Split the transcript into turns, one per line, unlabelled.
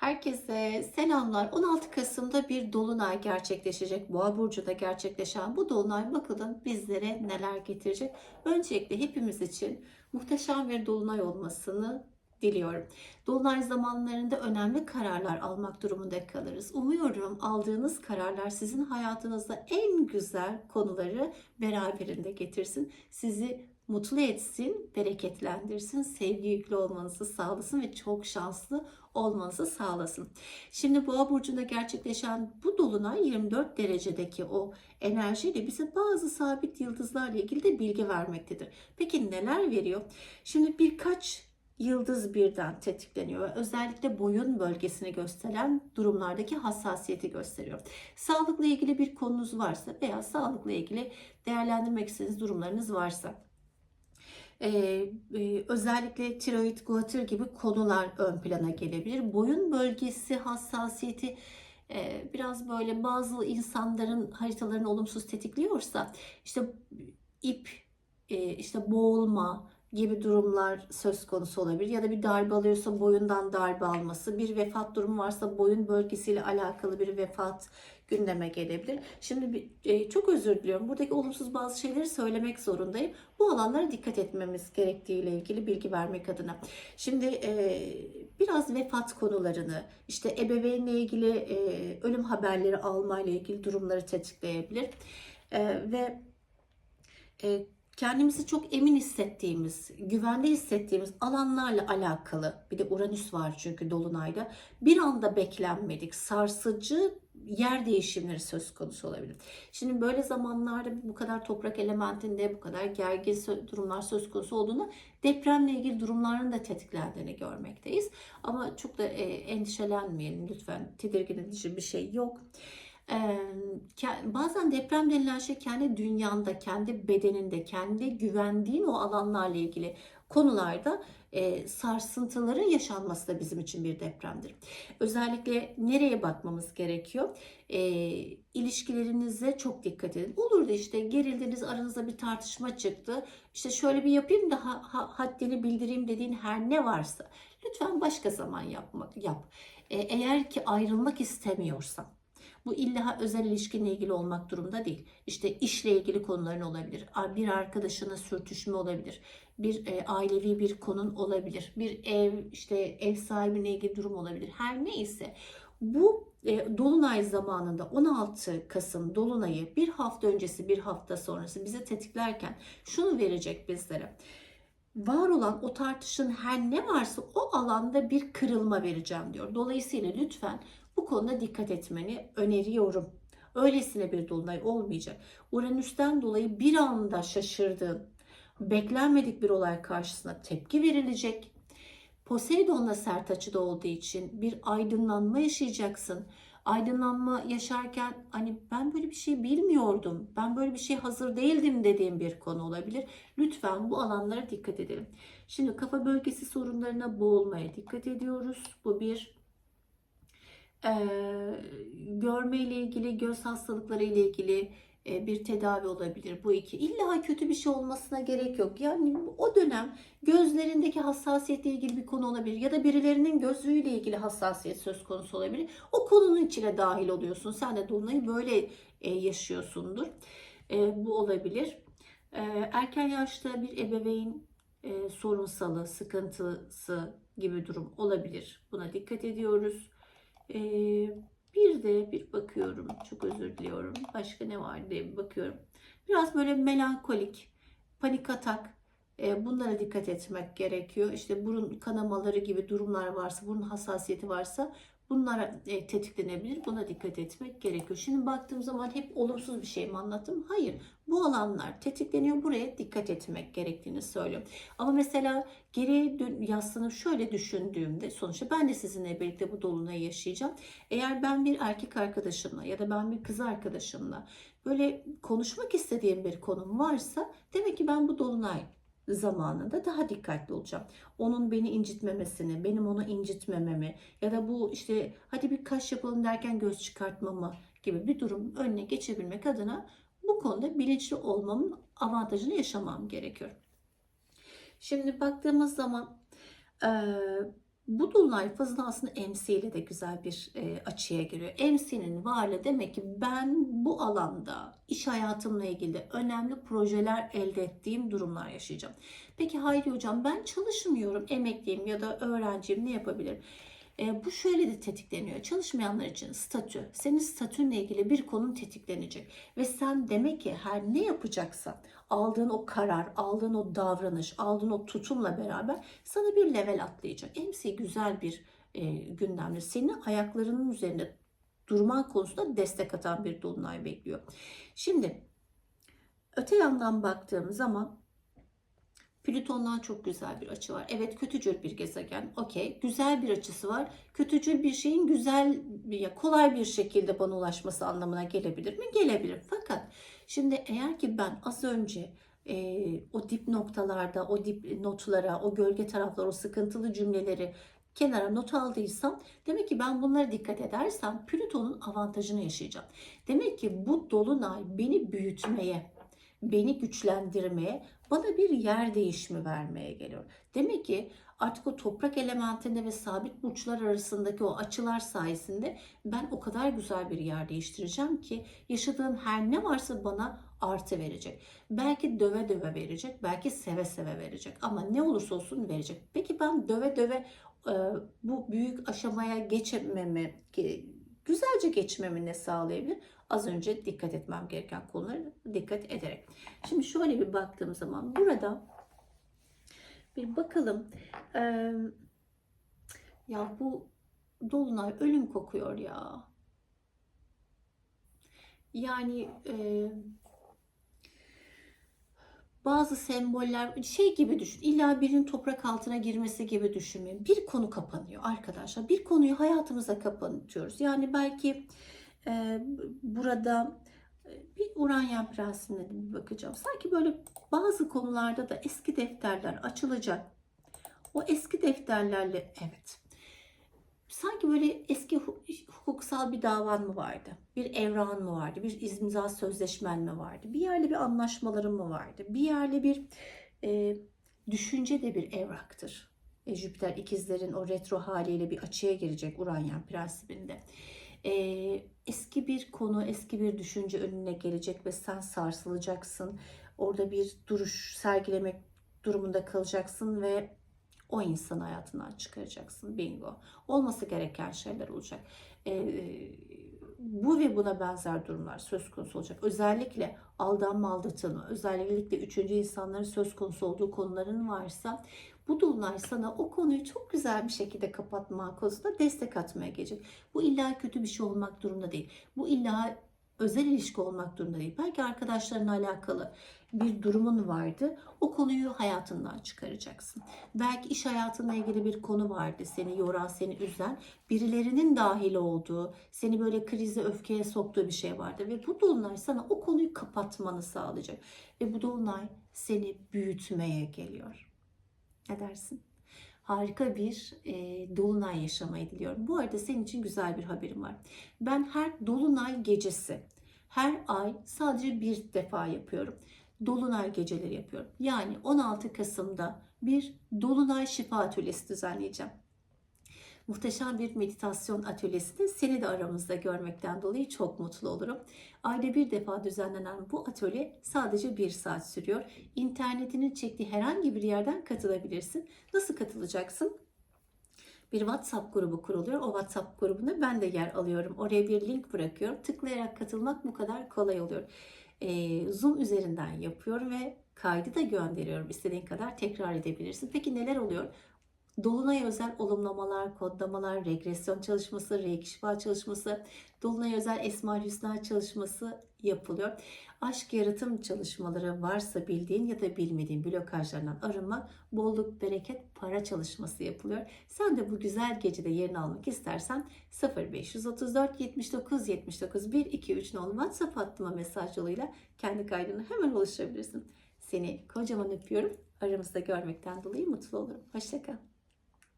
Herkese selamlar. 16 Kasım'da bir dolunay gerçekleşecek. Boğa burcunda gerçekleşen bu dolunay bakalım bizlere neler getirecek. Öncelikle hepimiz için muhteşem bir dolunay olmasını diliyorum. Dolunay zamanlarında önemli kararlar almak durumunda kalırız. Umuyorum aldığınız kararlar sizin hayatınızda en güzel konuları beraberinde getirsin. Sizi mutlu etsin, bereketlendirsin, sevgi yüklü olmanızı sağlasın ve çok şanslı olmanızı sağlasın. Şimdi Boğa burcunda gerçekleşen bu dolunay 24 derecedeki o enerjiyle bize bazı sabit yıldızlarla ilgili de bilgi vermektedir. Peki neler veriyor? Şimdi birkaç yıldız birden tetikleniyor ve özellikle boyun bölgesini gösteren durumlardaki hassasiyeti gösteriyor. Sağlıkla ilgili bir konunuz varsa veya sağlıkla ilgili değerlendirmek istediğiniz durumlarınız varsa ee, e, özellikle tiroid, guatr gibi konular ön plana gelebilir. Boyun bölgesi hassasiyeti e, biraz böyle bazı insanların haritalarını olumsuz tetikliyorsa işte ip, e, işte boğulma gibi durumlar söz konusu olabilir. Ya da bir darbe alıyorsa boyundan darbe alması, bir vefat durumu varsa boyun bölgesiyle alakalı bir vefat gündeme gelebilir. Şimdi e, çok özür diliyorum. Buradaki olumsuz bazı şeyleri söylemek zorundayım. Bu alanlara dikkat etmemiz gerektiğiyle ilgili bilgi vermek adına. Şimdi e, biraz vefat konularını, işte ebeveynle ilgili e, ölüm haberleri almayla ilgili durumları tetikleyebilir. Ve kendimizi çok emin hissettiğimiz, güvende hissettiğimiz alanlarla alakalı bir de Uranüs var çünkü Dolunay'da bir anda beklenmedik sarsıcı yer değişimleri söz konusu olabilir. Şimdi böyle zamanlarda bu kadar toprak elementinde bu kadar gergin durumlar söz konusu olduğunu depremle ilgili durumların da tetiklendiğini görmekteyiz. Ama çok da e, endişelenmeyelim lütfen tedirgin edici bir şey yok. Bazen deprem denilen şey kendi dünyanda, kendi bedeninde, kendi güvendiğin o alanlarla ilgili konularda e, sarsıntıların yaşanması da bizim için bir depremdir. Özellikle nereye bakmamız gerekiyor? E, çok dikkat edin. Olur da işte gerildiniz, aranızda bir tartışma çıktı. İşte şöyle bir yapayım da ha- ha- haddini bildireyim dediğin her ne varsa lütfen başka zaman yapmak yap. Eğer ki ayrılmak istemiyorsan bu illa özel ilişkinle ilgili olmak durumda değil. İşte işle ilgili konuların olabilir. Bir arkadaşına sürtüşme olabilir. Bir e, ailevi bir konun olabilir. Bir ev işte ev sahibine ilgili durum olabilir. Her neyse bu e, dolunay zamanında 16 Kasım dolunayı bir hafta öncesi bir hafta sonrası bize tetiklerken şunu verecek bizlere. Var olan o tartışın her ne varsa o alanda bir kırılma vereceğim diyor. Dolayısıyla lütfen bu konuda dikkat etmeni öneriyorum. Öylesine bir dolunay olmayacak. Uranüs'ten dolayı bir anda şaşırdığın, beklenmedik bir olay karşısına tepki verilecek. Poseidon'la sert açıda olduğu için bir aydınlanma yaşayacaksın. Aydınlanma yaşarken hani ben böyle bir şey bilmiyordum, ben böyle bir şey hazır değildim dediğim bir konu olabilir. Lütfen bu alanlara dikkat edelim. Şimdi kafa bölgesi sorunlarına boğulmaya dikkat ediyoruz. Bu bir ee, görme ile ilgili, göz hastalıkları ile ilgili e, bir tedavi olabilir. Bu iki. İlla kötü bir şey olmasına gerek yok. Yani o dönem gözlerindeki hassasiyetle ilgili bir konu olabilir ya da birilerinin gözlüğüyle ilgili hassasiyet söz konusu olabilir. O konunun içine dahil oluyorsun. Sen de dolunayı böyle e, yaşıyorsundur. E, bu olabilir. E, erken yaşta bir ebeveyn e, sorunsalı, sıkıntısı gibi durum olabilir. Buna dikkat ediyoruz. Ee, bir de bir bakıyorum. Çok özür diliyorum. Başka ne var diye bir bakıyorum. Biraz böyle melankolik, panik atak. E, bunlara dikkat etmek gerekiyor. İşte burun kanamaları gibi durumlar varsa, burun hassasiyeti varsa bunlara e, tetiklenebilir. Buna dikkat etmek gerekiyor. Şimdi baktığım zaman hep olumsuz bir şey mi anlattım? Hayır. Bu alanlar tetikleniyor. Buraya dikkat etmek gerektiğini söylüyorum. Ama mesela geriye yaslanıp şöyle düşündüğümde sonuçta ben de sizinle birlikte bu dolunayı yaşayacağım. Eğer ben bir erkek arkadaşımla ya da ben bir kız arkadaşımla böyle konuşmak istediğim bir konum varsa demek ki ben bu dolunay zamanında daha dikkatli olacağım. Onun beni incitmemesini, benim onu incitmememi ya da bu işte hadi bir kaş yapalım derken göz çıkartmamı gibi bir durum önüne geçebilmek adına bu konuda bilinçli olmamın avantajını yaşamam gerekiyor. Şimdi baktığımız zaman eee, Bu dolunay fazla aslında MC ile de güzel bir e, açıya giriyor. MC'nin varlığı demek ki ben bu alanda iş hayatımla ilgili önemli projeler elde ettiğim durumlar yaşayacağım. Peki Hayri Hocam ben çalışmıyorum, emekliyim ya da öğrenciyim ne yapabilirim? E, bu şöyle de tetikleniyor. Çalışmayanlar için statü, senin statünle ilgili bir konun tetiklenecek. Ve sen demek ki her ne yapacaksan aldığın o karar, aldığın o davranış, aldığın o tutumla beraber sana bir level atlayacak. MC güzel bir e, gündemdir. Seni ayaklarının üzerinde durman konusunda destek atan bir dolunay bekliyor. Şimdi öte yandan baktığım zaman Plüton'dan çok güzel bir açı var. Evet kötücül bir gezegen. Okey. Güzel bir açısı var. Kötücül bir şeyin güzel, ya kolay bir şekilde bana ulaşması anlamına gelebilir mi? Gelebilir. Fakat şimdi eğer ki ben az önce e, o dip noktalarda, o dip notlara, o gölge taraflar, o sıkıntılı cümleleri kenara not aldıysam demek ki ben bunlara dikkat edersem Plüton'un avantajını yaşayacağım. Demek ki bu dolunay beni büyütmeye, beni güçlendirmeye, bana bir yer değişimi vermeye geliyor. Demek ki artık o toprak elementinde ve sabit burçlar arasındaki o açılar sayesinde ben o kadar güzel bir yer değiştireceğim ki yaşadığım her ne varsa bana artı verecek. Belki döve döve verecek, belki seve seve verecek ama ne olursa olsun verecek. Peki ben döve döve bu büyük aşamaya geçmemi, güzelce geçmemi ne sağlayabilir? Az önce dikkat etmem gereken konulara dikkat ederek. Şimdi şöyle bir baktığım zaman burada bir bakalım. Ee, ya bu dolunay ölüm kokuyor ya. Yani e, bazı semboller şey gibi düşün. İlla birinin toprak altına girmesi gibi düşünmeyin. Bir konu kapanıyor arkadaşlar. Bir konuyu hayatımıza kapatıyoruz. Yani belki e, burada bir Uranyen Prensi'ne bir bakacağım. Sanki böyle bazı konularda da eski defterler açılacak. O eski defterlerle evet. Sanki böyle eski hukuksal bir davan mı vardı? Bir evran mı vardı? Bir imza sözleşmen mi vardı? Bir yerle bir anlaşmaların mı vardı? Bir yerle bir e, düşünce de bir evraktır. E, Jüpiter ikizlerin o retro haliyle bir açıya girecek Uranyen prensibinde e, eski bir konu, eski bir düşünce önüne gelecek ve sen sarsılacaksın. Orada bir duruş sergilemek durumunda kalacaksın ve o insanı hayatından çıkaracaksın. Bingo. Olması gereken şeyler olacak. E, bu ve buna benzer durumlar söz konusu olacak. Özellikle aldanma aldatılma, özellikle üçüncü insanların söz konusu olduğu konuların varsa bu dolunay sana o konuyu çok güzel bir şekilde kapatma konusunda destek atmaya gelecek. Bu illa kötü bir şey olmak durumunda değil. Bu illa özel ilişki olmak durumunda değil. Belki arkadaşlarınla alakalı bir durumun vardı. O konuyu hayatından çıkaracaksın. Belki iş hayatına ilgili bir konu vardı. Seni yoran, seni üzen, birilerinin dahil olduğu, seni böyle krize, öfkeye soktuğu bir şey vardı. Ve bu dolunay sana o konuyu kapatmanı sağlayacak. Ve bu dolunay seni büyütmeye geliyor. Ne dersin? Harika bir e, dolunay yaşamayı diliyorum. Bu arada senin için güzel bir haberim var. Ben her dolunay gecesi, her ay sadece bir defa yapıyorum. Dolunay geceleri yapıyorum. Yani 16 Kasım'da bir dolunay şifa atölyesi düzenleyeceğim muhteşem bir meditasyon atölyesinde seni de aramızda görmekten dolayı çok mutlu olurum. Ayda bir defa düzenlenen bu atölye sadece bir saat sürüyor. İnternetinin çektiği herhangi bir yerden katılabilirsin. Nasıl katılacaksın? bir WhatsApp grubu kuruluyor. O WhatsApp grubunda ben de yer alıyorum. Oraya bir link bırakıyorum. Tıklayarak katılmak bu kadar kolay oluyor. Ee, Zoom üzerinden yapıyorum ve kaydı da gönderiyorum. İstediğin kadar tekrar edebilirsin. Peki neler oluyor? Dolunay özel olumlamalar, kodlamalar, regresyon çalışması, reiki şifa çalışması, Dolunay özel Esma Hüsna çalışması yapılıyor. Aşk yaratım çalışmaları varsa bildiğin ya da bilmediğin blokajlardan arınma, bolluk, bereket, para çalışması yapılıyor. Sen de bu güzel gecede yerini almak istersen 0534 79 79 123 nolu WhatsApp hattıma mesaj yoluyla kendi kaydını hemen oluşturabilirsin. Seni kocaman öpüyorum. Aramızda görmekten dolayı mutlu olurum. Hoşçakal.